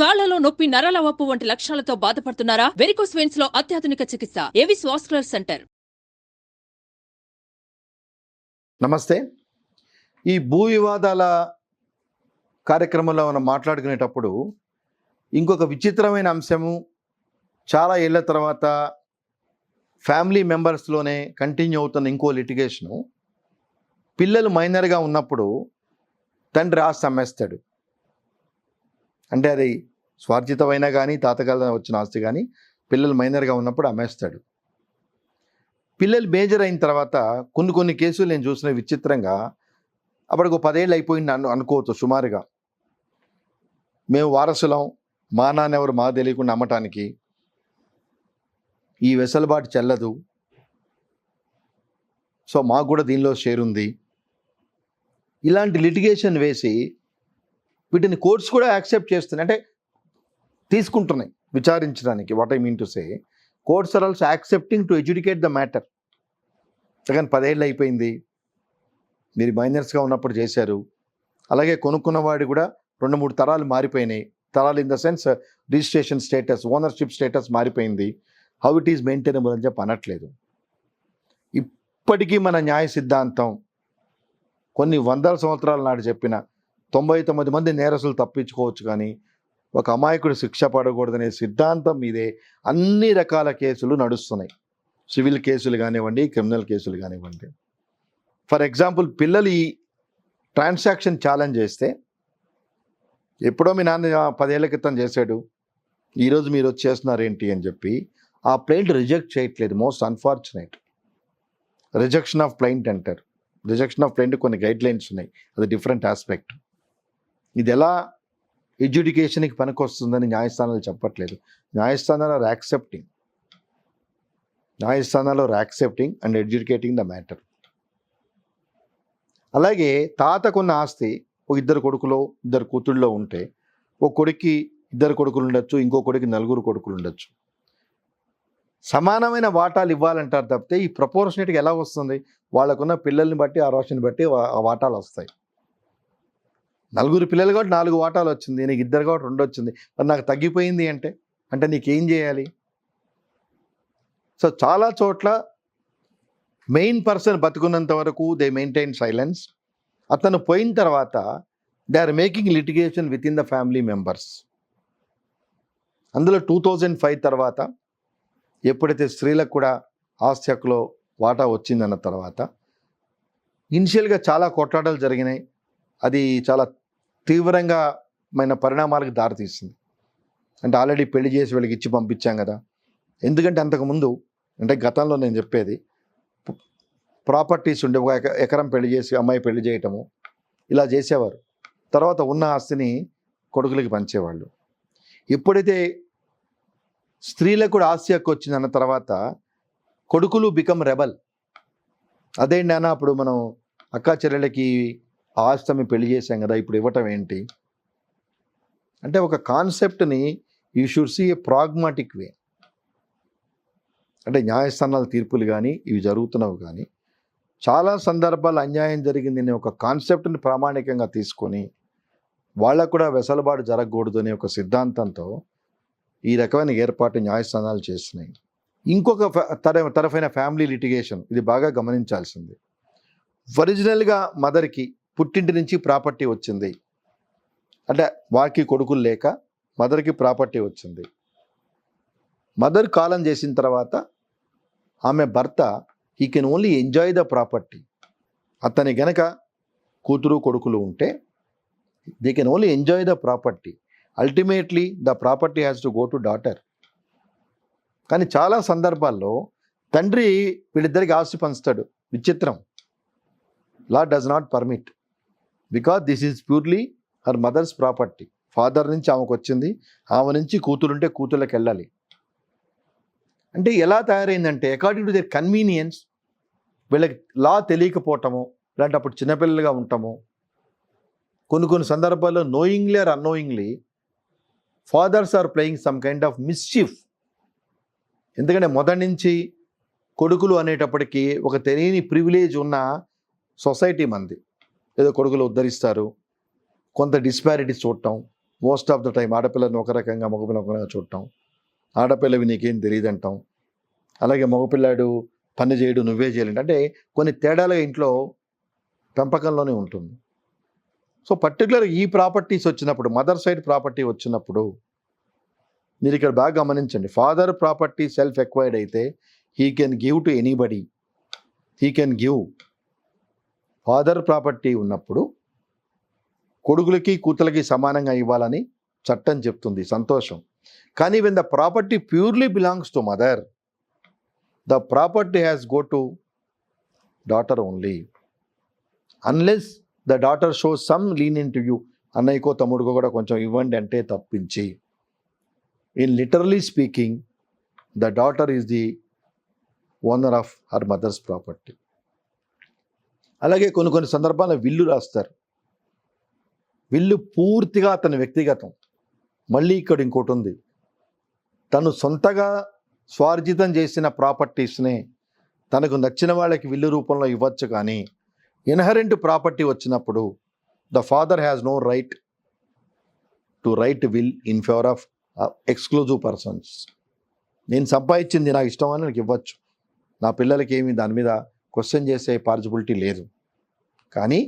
కాళ్ళలో నొప్పి నరాల వప్పు వంటి లక్షణాలతో బాధపడుతున్నారా? వెరికోస్ వెయిన్స్లో అత్యాధునిక చికిత్స ఏవిస్ వాస్కులర్ సెంటర్? నమస్తే. ఈ భూ వివాదాల కార్యక్రమంలో మనం మాట్లాడుకునేటప్పుడు ఇంకొక విచిత్రమైన అంశము చాలా ఏళ్ళ తర్వాత ఫ్యామిలీ మెంబర్స్లోనే కంటిన్యూ అవుతున్న ఇంకో లిటిగేషను. పిల్లలు మైనర్గా ఉన్నప్పుడు తండ్రి ఆస్తి అమ్మేస్తాడు. అంటే అది స్వార్జితమైనా కానీ తాతగాల వచ్చిన ఆస్తి కానీ పిల్లలు మైనర్గా ఉన్నప్పుడు అమ్మేస్తాడు. పిల్లలు మేజర్ అయిన తర్వాత కొన్ని కొన్ని కేసులు నేను చూసిన విచిత్రంగా అప్పటికి ఒక పదేళ్ళు అయిపోయింది అను అనుకోవచ్చు సుమారుగా. మేము వారసులం మా నాన్న ఎవరు మా తెలియకుండా అమ్మటానికి. ఈ వెసలుబాటు చెల్లదు. సో మాకు కూడా దీనిలో షేర్ ఉంది ఇలాంటి లిటిగేషన్ వేసి వీటిని కోర్ట్స్ కూడా యాక్సెప్ట్ చేస్తున్నాయి. అంటే తీసుకుంటున్నాయి విచారించడానికి. What I mean to say courts are also accepting to educate the matter కానీ పదేళ్ళు అయిపోయింది. మీరు మైనర్స్గా ఉన్నప్పుడు చేశారు. అలాగే కొనుక్కున్నవాడు కూడా రెండు మూడు తరాలు మారిపోయినాయి. తరాలు in the sense registration status ownership status మారిపోయింది. హౌ ఇట్ ఈస్ మెయింటైనబుల్ అని చెప్పి అనట్లేదు. ఇప్పటికీ మన న్యాయ సిద్ధాంతం కొన్ని వందల సంవత్సరాల నాడు చెప్పిన తొంభై తొమ్మిది మంది నేరసులు తప్పించుకోవచ్చు కానీ ఒక అమాయకుడు శిక్ష పడకూడదనే సిద్ధాంతం మీదే అన్ని రకాల కేసులు నడుస్తున్నాయి. సివిల్ కేసులు కానివ్వండి క్రిమినల్ కేసులు కానివ్వండి. ఫర్ ఎగ్జాంపుల్ పిల్లలు ఈ ట్రాన్సాక్షన్ ఛాలెంజ్ చేస్తే ఎప్పుడో మీ నాన్న పదేళ్ళ క్రితం చేశాడు. ఈరోజు మీరు వచ్చి ఏంటి అని చెప్పి ఆ ప్లెయింట్ రిజెక్ట్ చేయట్లేదు. Most unfortunate. Rejection of plaint అంటారు. రిజెక్షన్ ఆఫ్ ప్లెయింట్ కొన్ని గైడ్ లైన్స్ ఉన్నాయి. అది డిఫరెంట్ ఆస్పెక్ట్. ఇది ఎలా ఎడ్యుకేషన్కి పనికొస్తుందని న్యాయస్థానాలు చెప్పట్లేదు. న్యాయస్థానాలు ఆర్ యాక్సెప్టింగ్. న్యాయస్థానాలు are accepting and educating the matter. అలాగే తాతకున్న ఆస్తి ఒక ఇద్దరు కొడుకులో ఇద్దరు కూతుళ్ళలో ఉంటే ఒక కొడుక్కి ఇద్దరు కొడుకులు ఉండొచ్చు ఇంకో కొడుకు నలుగురు కొడుకులు ఉండొచ్చు. సమానమైన వాటాలు ఇవ్వాలంటారు తప్పితే ఈ ప్రపోర్షనేట్గా ఎలా వస్తుంది? వాళ్ళకున్న పిల్లల్ని బట్టి ఆ రోషన్ని బట్టి ఆ వాటాలు వస్తాయి. నలుగురు పిల్లలు కాబట్టి నాలుగు వాటాలు వచ్చింది నీకు ఇద్దరు కాబట్టి రెండు వచ్చింది. మరి నాకు తగ్గిపోయింది అంటే అంటే నీకేం చేయాలి? సో చాలా చోట్ల మెయిన్ పర్సన్ బతుకున్నంత వరకు దే మెయింటైన్ సైలెన్స్. అతను పోయిన తర్వాత they are making litigation within the family members. అందులో టూ థౌజండ్ ఫైవ్ తర్వాత ఎప్పుడైతే స్త్రీలకు కూడా ఆస్తి హక్కులో వాటా వచ్చిందన్న తర్వాత ఇనిషియల్గా చాలా కొట్లాటలు జరిగినాయి. అది చాలా తీవ్రంగా మైన పరిణామాలకు దారితీస్తుంది. అంటే ఆల్రెడీ పెళ్ళి చేసి వీళ్ళకి ఇచ్చి పంపించాం కదా. ఎందుకంటే అంతకుముందు అంటే గతంలో నేను చెప్పేది ప్రాపర్టీస్ ఉండే ఒక ఎక- ఎకరం పెళ్ళి చేసి అమ్మాయి పెళ్ళి చేయటము ఇలా చేసేవారు. తర్వాత ఉన్న ఆస్తిని కొడుకులకి పంచేవాళ్ళు. ఎప్పుడైతే స్త్రీలకు కూడా ఆస్తి హక్కు వచ్చిందన్న తర్వాత కొడుకులు బికమ్ రెబల్ అదే నాన్న అప్పుడు మనం అక్కా చెల్లెళ్ళకి ఆస్తమి పెళ్ళి చేశాం కదా ఇప్పుడు ఇవ్వటం ఏంటి? అంటే ఒక కాన్సెప్ట్ని you should see a pragmatic way. అంటే న్యాయస్థానాల తీర్పులు కానీ ఇవి జరుగుతున్నవి కానీ చాలా సందర్భాలు అన్యాయం జరిగింది అనే ఒక కాన్సెప్ట్ని ప్రామాణికంగా తీసుకొని వాళ్ళకు కూడా వెసలుబాటు జరగకూడదు అనే ఒక సిద్ధాంతంతో ఈ రకమైన ఏర్పాటు న్యాయస్థానాలు చేస్తున్నాయి. ఇంకొక తర తరఫైన ఫ్యామిలీ లిటిగేషన్ ఇది బాగా గమనించాల్సింది. ఒరిజినల్గా మదర్కి పుట్టింటి నుంచి ప్రాపర్టీ వచ్చింది. అంటే వారికి కొడుకులు లేక మదర్కి ప్రాపర్టీ వచ్చింది. మదర్ కాలం చేసిన తర్వాత ఆమె భర్త he can only enjoy the property. అతని గనక కూతురు కొడుకులు ఉంటే they can only enjoy the property. Ultimately the property has to go to daughter. కానీ చాలా సందర్భాల్లో తండ్రి వీళ్ళిద్దరికి ఆస్తి పంచుతాడు. విచిత్రం. Law does not permit. Because this is purely her mother's property father నుంచి ఆమెకు వచ్చింది. ఆమె నుంచి కూతురుంటే కూతుర్లకు వెళ్ళాలి. అంటే ఎలా తయారైందంటే అకార్డింగ్ టు దర్ కన్వీనియన్స్ వీళ్ళకి లా తెలియకపోవటము ఇలాంటప్పుడు చిన్నపిల్లలుగా ఉంటాము కొన్ని కొన్ని సందర్భాల్లో knowingly or unknowingly fathers are playing some kind of mischief ఎందుకంటే మొదటి నుంచి కొడుకులు అనేటప్పటికీ ఒక తెలియని ప్రివిలేజ్ ఉన్న సొసైటీ మంది. ఏదో కొడుకులు ఉద్ధరిస్తారు. కొంత డిస్పారిటీస్ చూడటం. మోస్ట్ ఆఫ్ ద టైం ఆడపిల్లని ఒక రకంగా మగపిల్ల ఒక రకంగా చూడటం. ఆడపిల్లవి నీకేం తెలియదు అంటాం అలాగే మగపిల్లాడు పని చేయడు నువ్వే చేయాలంటే అంటే కొన్ని తేడాలు ఇంట్లో పెంపకంలోనే ఉంటుంది. సో పర్టికులర్ ఈ ప్రాపర్టీస్ వచ్చినప్పుడు మదర్ సైడ్ ప్రాపర్టీ వచ్చినప్పుడు మీరు ఇక్కడ బాగా గమనించండి. ఫాదర్ ప్రాపర్టీ సెల్ఫ్ ఎక్వైర్డ్ అయితే he can give to anybody he can give father property ఉన్నప్పుడు కొడుకులకి కూతులకి సమానంగా ఇవ్వాలని చట్టం చెప్తుంది. సంతోషం. కానీ when the property purely belongs to mother the property has go to daughter only unless the daughter show some lean in to you అన్నయ్యకో తమ్ముడికో కూడా కొంచెం ఇవ్వండి అంటే తప్పించి. In literally speaking the daughter is the owner of her mother's property అలాగే కొన్ని కొన్ని సందర్భాల్లో విల్లు రాస్తారు. విల్లు పూర్తిగా అతని వ్యక్తిగతం. మళ్ళీ ఇక్కడ ఇంకోటి ఉంది. తను సొంతగా స్వార్జితం చేసిన ప్రాపర్టీస్ని తనకు నచ్చిన వాళ్ళకి విల్లు రూపంలో ఇవ్వచ్చు కానీ ఇన్హరెంట్ ప్రాపర్టీ వచ్చినప్పుడు the father has no right to write will in favour of exclusive persons. నేను సంపాదించింది నాకు ఇష్టం అని నాకు ఇవ్వచ్చు. నా పిల్లలకి ఏమి దాని మీద క్వశ్చన్ చేసే పాసిబిలిటీ లేదు. కానీ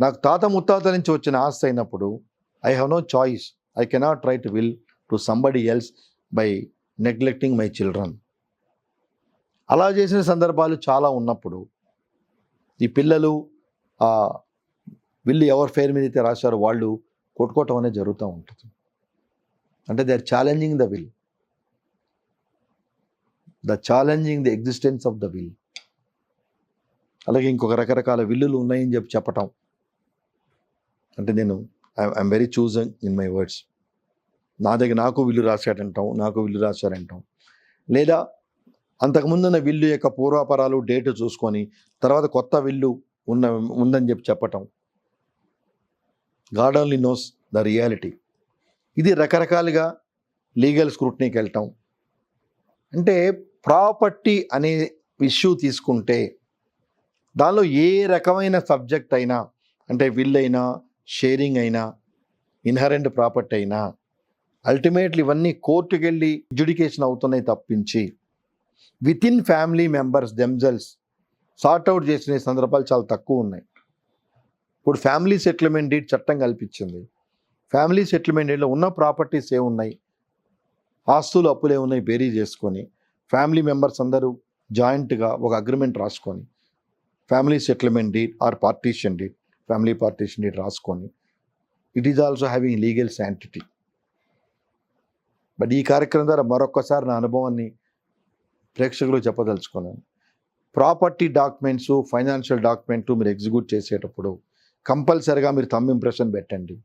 నాకు తాత ముత్తాత నుంచి వచ్చిన ఆస్తి అయినప్పుడు I have no choice I cannot to will to somebody else by neglecting my children అలా చేసిన సందర్భాలు చాలా ఉన్నప్పుడు ఈ పిల్లలు ఆ విల్లు ఎవరి పేరు మీద అయితే రాశారో వాళ్ళు కొట్టుకోవటం అనేది జరుగుతూ ఉంటుంది. అంటే they are challenging the will the challenging the existence of the will అలాగే ఇంకొక రకరకాల విల్లులు ఉన్నాయని చెప్పి చెప్పటం. అంటే నేను I'm very choosing in my words. నా దగ్గర నాకు విల్లు రాశాడంటాం నాకు విల్లు రాశారంటాం లేదా అంతకుముందున్న విల్లు యొక్క పూర్వాపరాలు డేట్ చూసుకొని తర్వాత కొత్త విల్లు ఉన్న ఉందని చెప్పి చెప్పటం. God only knows the reality. ఇది రకరకాలుగా లీగల్ స్క్రూట్నీకి వెళ్ళటం అంటే ప్రాపర్టీ అనే ఇష్యూ తీసుకుంటే దానిలో ఏ రకమైన సబ్జెక్ట్ అయినా అంటే విల్ అయినా షేరింగ్ అయినా ఇన్హరెంట్ ప్రాపర్టీ అయినా అల్టిమేట్లీ ఇవన్నీ కోర్టుకి వెళ్ళి ఎడ్యుడికేషన్ అవుతున్నాయి తప్పించి within family members themselves sort out చేసిన సందర్భాలు చాలా తక్కువ ఉన్నాయి. ఇప్పుడు ఫ్యామిలీ సెటిల్మెంట్ డీడ్ చట్టం కల్పించింది. ఫ్యామిలీ సెటిల్మెంట్ డీడ్లో ఉన్న ప్రాపర్టీస్ ఏ ఉన్నాయి ఆస్తులు అప్పులు ఏమున్నాయి? ఉన్నాయి బేరీ చేసుకొని ఫ్యామిలీ మెంబర్స్ అందరూ జాయింట్గా ఒక అగ్రిమెంట్ రాసుకొని family settlement deed or partition deed family partition deed రాసుకొని it is also having legal sanctity but ఈ కార్యక్రమం ద్వారా మరొక్కసారి నా అనుభవాన్ని ప్రేక్షకులు చెప్పదలుచుకున్నాను. ప్రాపర్టీ డాక్యుమెంట్స్ ఫైనాన్షియల్ డాక్యుమెంట్ మీరు ఎగ్జిక్యూట్ చేసేటప్పుడు కంపల్సరిగా మీరు తమ్ ఇంప్రెషన్ పెట్టండి.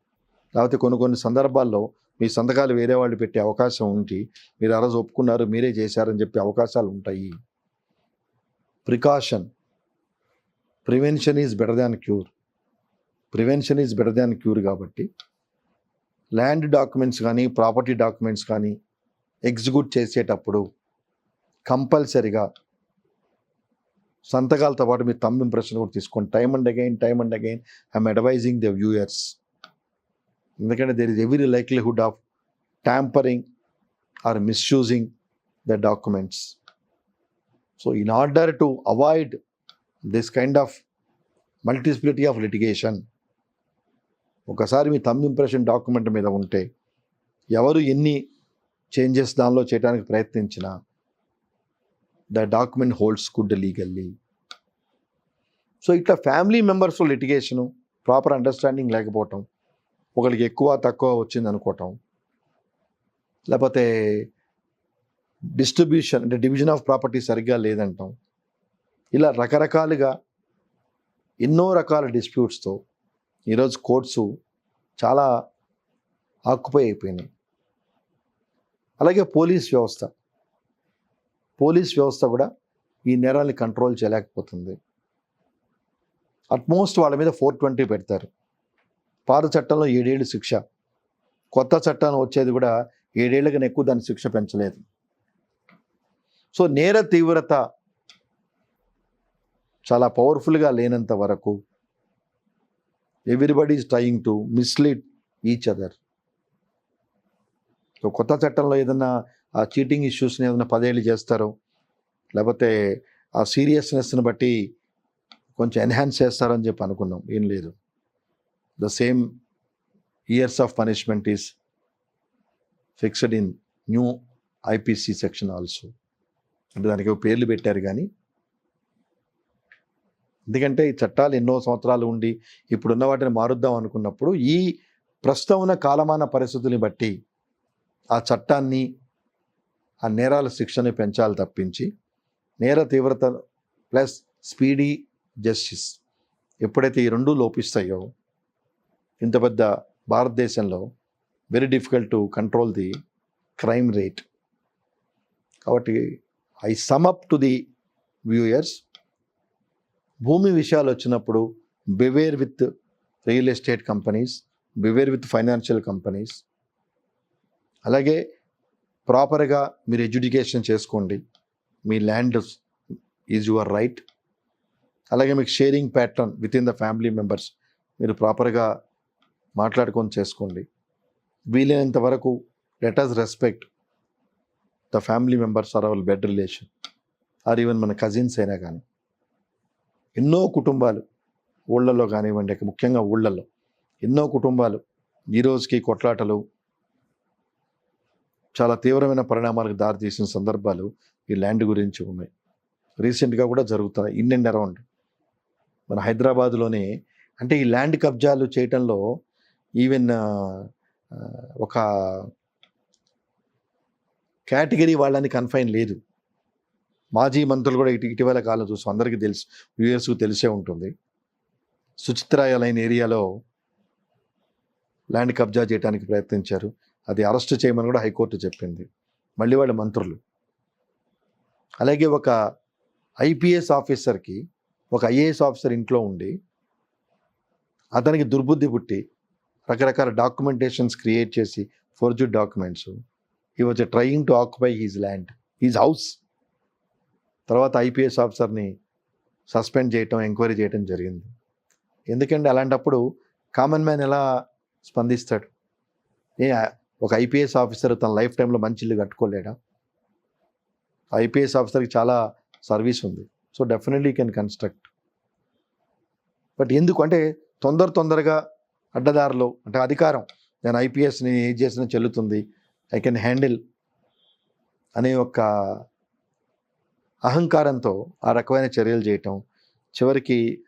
లేకపోతే కొన్ని కొన్ని సందర్భాల్లో మీ సంతకాలు వేరే వాళ్ళు పెట్టే అవకాశం ఉండి మీరు ఆ రోజు ఒప్పుకున్నారు మీరే చేశారని చెప్పే అవకాశాలు ఉంటాయి. Precaution prevention is better than cure. Prevention is better than cure కాబట్టి ల్యాండ్ డాక్యుమెంట్స్ కానీ ప్రాపర్టీ డాక్యుమెంట్స్ కానీ ఎగ్జిక్యూట్ చేసేటప్పుడు కంపల్సరిగా సంతకాలతో పాటు మీరు తమ్ ఇంప్రెషన్ కూడా తీసుకోండి. Time and again time and again I'm advising the viewers ఎందుకంటే there is every likelihood of tampering or misusing the documents so in order to avoid this kind of multiplicity of litigation ఒకసారి మీ తమ్ impression document మీద ఉంటే ఎవరు ఎన్ని changes దానిలో చేయడానికి ప్రయత్నించినా the document holds good legally so ఇట్లా family members litigation proper understanding లేకపోవటం ఒకరికి ఎక్కువ తక్కువ వచ్చింది అనుకోవటం లేకపోతే డిస్ట్రిబ్యూషన్ అంటే డివిజన్ ఆఫ్ ప్రాపర్టీ సరిగ్గా లేదంటాం ఇలా రకరకాలుగా ఎన్నో రకాల డిస్ప్యూట్స్తో ఈరోజు కోర్ట్సు చాలా ఆక్యుపై అయిపోయినాయి. అలాగే పోలీస్ వ్యవస్థ. పోలీస్ వ్యవస్థ కూడా ఈ నేరాల్ని కంట్రోల్ చేయలేకపోతుంది. అట్మోస్ట్ వాళ్ళ మీద ఫోర్ ట్వంటీ పెడతారు. పాత చట్టంలో ఏడేళ్ళు శిక్ష. కొత్త చట్టం వచ్చేది కూడా ఏడేళ్ళ కన్నా ఎక్కువ దాని శిక్ష పెంచలేదు. సో నేర తీవ్రత చాలా పవర్ఫుల్గా లేనంత వరకు everybody is trying to mislead each other కొత్త చట్టంలో ఏదన్నా ఆ చీటింగ్ ఇష్యూస్ని ఏదైనా పదేళ్ళు చేస్తారో లేకపోతే ఆ సీరియస్నెస్ని బట్టి కొంచెం ఎన్హాన్స్ చేస్తారని చెప్పి అనుకున్నాం. ఏం లేదు. The same years of punishment is fixed in new IPC section also అంటే దానికి పేర్లు పెట్టారు కానీ ఎందుకంటే ఈ చట్టాలు ఎన్నో సంవత్సరాలు ఉండి ఇప్పుడున్న వాటిని మారుద్దాం అనుకున్నప్పుడు ఈ ప్రస్తుతం ఉన్న కాలమాన పరిస్థితుల్ని బట్టి ఆ చట్టాన్ని ఆ నేరాల శిక్షని పెంచాలి తప్పించి నేర తీవ్రత ప్లస్ స్పీడీ జస్టిస్ ఎప్పుడైతే ఈ రెండు లోపిస్తాయో ఇంత పెద్ద భారతదేశంలో very difficult to control the crime rate. కాబట్టి I sum up to the viewers. భూమి విషయాలు వచ్చినప్పుడు beware with real estate companies beware with financial companies అలాగే ప్రాపర్గా మీరు ఎడ్యుకేషన్ చేసుకోండి. మీ ల్యాండ్ ఈజ్ యువర్ రైట్ అలాగే మీకు sharing pattern within the family members మీరు ప్రాపర్గా మాట్లాడుకొని చేసుకోండి. వీలైనంత వరకు let us respect the family members or our blood relation or even మన కజిన్స్ అయినా కానీ ఎన్నో కుటుంబాలు ఊళ్ళల్లో కానివ్వండి ముఖ్యంగా ఊళ్ళల్లో ఎన్నో కుటుంబాలు ఈ రోజుకి కొట్లాటలు చాలా తీవ్రమైన పరిణామాలకు దారితీసిన సందర్భాలు ఈ ల్యాండ్ గురించి ఉన్నాయి. రీసెంట్గా కూడా జరుగుతున్నాయి. In and around. మన హైదరాబాద్లోనే అంటే ఈ ల్యాండ్ కబ్జాలు చేయటంలో ఈవెన్ ఒక కేటగిరీ వాళ్ళని కన్ఫైన్ లేదు. మాజీ మంత్రులు కూడా ఇటు ఇటీవల కాలం చూసాం. అందరికీ తెలుసు. వ్యూయర్స్కు తెలిసే ఉంటుంది. సుచిత్రాయలైన ఏరియాలో ల్యాండ్ కబ్జా చేయడానికి ప్రయత్నించారు. అది అరెస్ట్ చేయమని కూడా హైకోర్టు చెప్పింది. మళ్ళీ వాళ్ళ మంత్రులు. అలాగే ఒక ఐపీఎస్ ఆఫీసర్కి ఒక ఐఏఎస్ ఆఫీసర్ ఇంట్లో ఉండి అతనికి దుర్బుద్ధి పుట్టి రకరకాల డాక్యుమెంటేషన్స్ క్రియేట్ చేసి forged documents he was trying to occupy his land his house. తర్వాత ఐపీఎస్ ఆఫీసర్ని సస్పెండ్ చేయటం ఎంక్వైరీ చేయటం జరిగింది. ఎందుకంటే అలాంటప్పుడు కామన్ మ్యాన్ ఎలా స్పందిస్తాడు? ఏ ఒక ఐపీఎస్ ఆఫీసర్ తన లైఫ్ టైంలో మంచి ఇల్లు కట్టుకోలేడా? ఐపీఎస్ ఆఫీసర్కి చాలా సర్వీస్ ఉంది. So definitely can construct. But ఎందుకు? అంటే తొందర తొందరగా అడ్డదారిలో అంటే అధికారం నేను ఐపీఎస్ని ఏ చేసినా చెల్లుతుంది ఐ కెన్ హ్యాండిల్ అనే ఒక అహంకారంతో ఆ రకమైన చర్యలు చేయటం చివరికి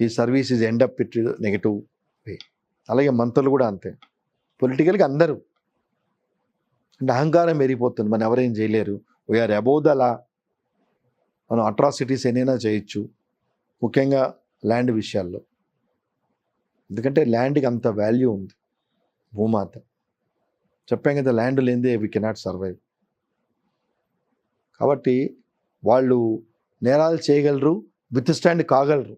ఈ service is end up it negative way. అలాగే మంత్రులు కూడా అంతే. పొలిటికల్గా అందరూ అంటే అహంకారం పెరిగిపోతుంది. మనం ఎవరేం చేయలేరు. వీఆర్ అబౌవ్ ద లా మనం అట్రాసిటీస్ ఎన్నైనా చేయొచ్చు. ముఖ్యంగా ల్యాండ్ విషయాల్లో. ఎందుకంటే ల్యాండ్కి అంత వాల్యూ ఉంది. భూమాత. చెప్పాం కదా ల్యాండ్ లేనిదే వి కెనాట్ సర్వైవ్ కాబట్టి వాళ్ళు నేరాలు చేయగలరు విత్ స్టాండ్ కాగలరు.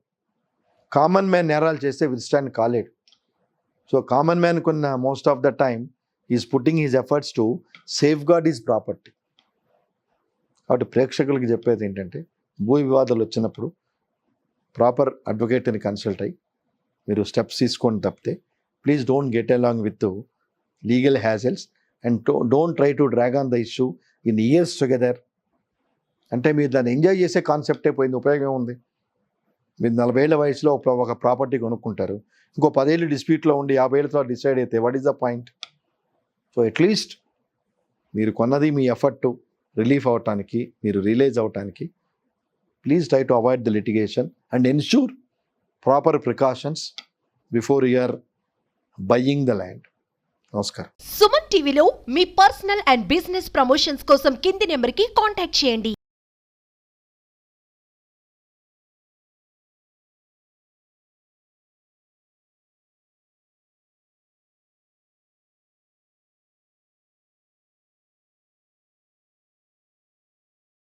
కామన్ మ్యాన్ నేరాలు చేస్తే విత్ స్టాండ్ కాలేడు. సో కామన్ మ్యాన్ కొన్న most of the time is putting his efforts to safeguard his property. కాబట్టి ప్రేక్షకులకి చెప్పేది ఏంటంటే భూ వివాదాలు వచ్చినప్పుడు ప్రాపర్ అడ్వకేట్ని కన్సల్ట్ అయ్యి మీరు స్టెప్స్ తీసుకొని తప్పితే please don't get along with legal hassles and don't try to drag on the issue in years together. అంటే మీరు దాన్ని ఎంజాయ్ చేసే కాన్సెప్టే పోయింది ఉపయోగం ఉంది మీరు నలభై ఏళ్ళ వయసులో ఒక ఒక ప్రాపర్టీ కొనుక్కుంటారు. ఇంకో పదేళ్ళు డిస్ప్యూట్లో ఉండి యాభై ఏళ్ళ తర్వాత డిసైడ్ అయితే what is the point so at least మీరు కొన్నది మీ ఎఫర్ట్ రిలీఫ్ అవటానికి మీరు రిలీజ్ అవటానికి please try to avoid the litigation and ensure proper precautions before you're buying the land నమస్కారం సుమన్ టీవీలో మీ పర్సనల్ అండ్ బిజినెస్ ప్రమోషన్స్ కోసం కింది నెంబర్కి కాంటాక్ట్ చేయండి.